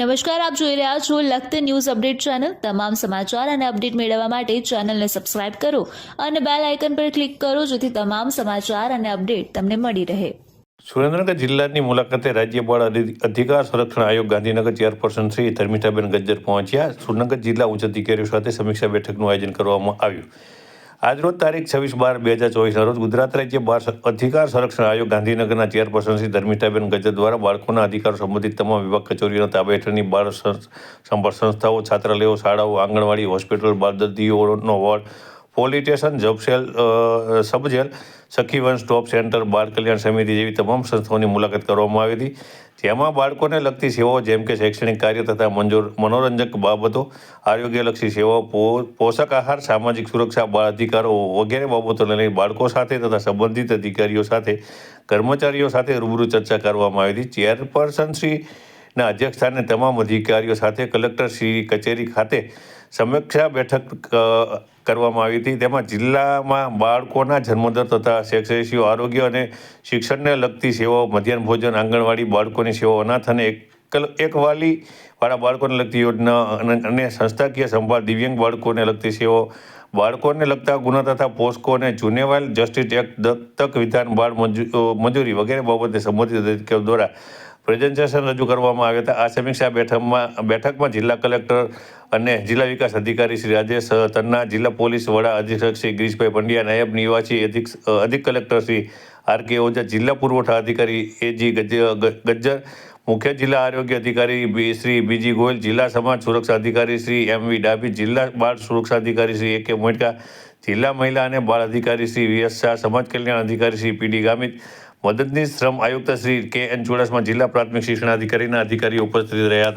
નમસ્કાર, આપ જોઈ રહ્યા છો લખત ન્યૂઝ અપડેટ ચેનલ. તમામ સમાચાર અને અપડેટ મેળવવા માટે ચેનલને સબસ્ક્રાઇબ કરો અને બેલ આઇકન પર ક્લિક કરો, જેથી તમામ સમાચાર અને અપડેટ તમને મળી રહે. સુરેન્દ્રનગર જિલ્લાની મુલાકાતે રાજ્ય બાળ અધિ- અધિકાર સંરક્ષણ આયોગ ગાંધીનગર ચેરપર્સન શ્રી ધર્મિતાબેન ગજ્જર પહોંચ્યા. સુરેન્દ્રનગર જિલ્લા ઉચ્ચ અધિકારીઓ સાથે સમીક્ષા બેઠકનું આયોજન કરવામાં આવ્યું. આજરોજ તારીખ છવ્વીસ બાર બે હજાર ચોવીસના રોજ ગુજરાત રાજ્ય બાળ અધિકાર સંરક્ષણ આયોગ ગાંધીનગરના ચેરપર્સન શ્રી ધર્મિતાબેન ગજ્જર દ્વારા બાળકોના અધિકારો સંબંધિત તમામ વિભાગ કચેરીઓના તાબા હેઠળની બાળ સંભાળ સંસ્થાઓ છાત્રાલયો શાળાઓ આંગણવાડી હોસ્પિટલ બાળ દર્દીઓનો ward police station job cell અ, sub jail Sakhi one stop centre બાળ કલ્યાણ સમિતિ જેવી તમામ સંસ્થાઓની મુલાકાત કરવામાં આવી હતી. જેમાં બાળકોને લગતી સેવાઓ જેમ કે શૈક્ષણિક કાર્ય તથા મંજૂર મનોરંજક બાબતો, આરોગ્યલક્ષી સેવાઓ પોષક આહાર, સામાજિક સુરક્ષા, બાળ અધિકારો વગેરે બાબતોને લઈને બાળકો સાથે તથા સંબંધિત અધિકારીઓ સાથે કર્મચારીઓ સાથે રૂબરૂ ચર્ચા કરવામાં આવી હતી. ચેરપર્સન શ્રીના અધ્યક્ષસ્થાને તમામ અધિકારીઓ સાથે કલેક્ટર શ્રી કચેરી ખાતે સમીક્ષા બેઠક કરવામાં આવી હતી. તેમાં જિલ્લામાં બાળકોના જન્મદર તથા શેક્ષશીઓ આરોગ્ય અને શિક્ષણને લગતી સેવાઓ, મધ્યાહન ભોજન, આંગણવાડી બાળકોની સેવાઓ, અનાથ અને એક એક વાલી વાળા બાળકોને લગતી યોજના અને- સંસ્થાકીય સંભાળ, દિવ્યાંગ બાળકોને લગતી સેવાઓ, બાળકોને લગતા ગુના તથા પોસ્કો અને જુનેવાઇલ જસ્ટિસ એક્ટ દત્તક વિધાન બાળ મંજૂ- મંજૂરી વગેરે બાબતે સંબંધિત અધિકારીઓ દ્વારા પ્રેઝન્ટેશન રજૂ કરવામાં આવ્યા હતા આ સમીક્ષા બેઠકમાં બેઠકમાં જિલ્લા કલેક્ટર અને જિલ્લા વિકાસ અધિકારી શ્રી રાજેશ તન્ના, જિલ્લા પોલીસ વડા અધિક્ષક શ્રી ગિરીશભાઈ પંડ્યા, નાયબ નિવાસી અધિક અધિક collector Shri R K Oza, જિલ્લા પુરવઠા અધિકારી એજી જી ગજ્જર, મુખ્ય જિલ્લા આરોગ્ય અધિકારી શ્રી બીજી ગોયલ, જિલ્લા સમાજ સુરક્ષા અધિકારી શ્રી એમ વી ડાભી, જિલ્લા બાળ સુરક્ષા અધિકારી શ્રી એ કે મોટકા, જિલ્લા મહિલા અને બાળ અધિકારી શ્રી વી એસ શાહ, સમાજ કલ્યાણ અધિકારી શ્રી પી ડી ગામિત મદદનીશ શ્રમ આયુક્ત શ્રી કે એન ચુડાસમા જિલ્લા પ્રાથમિક શિક્ષણાધિકારીના અધિકારીઓ ઉપસ્થિત રહ્યા હતા.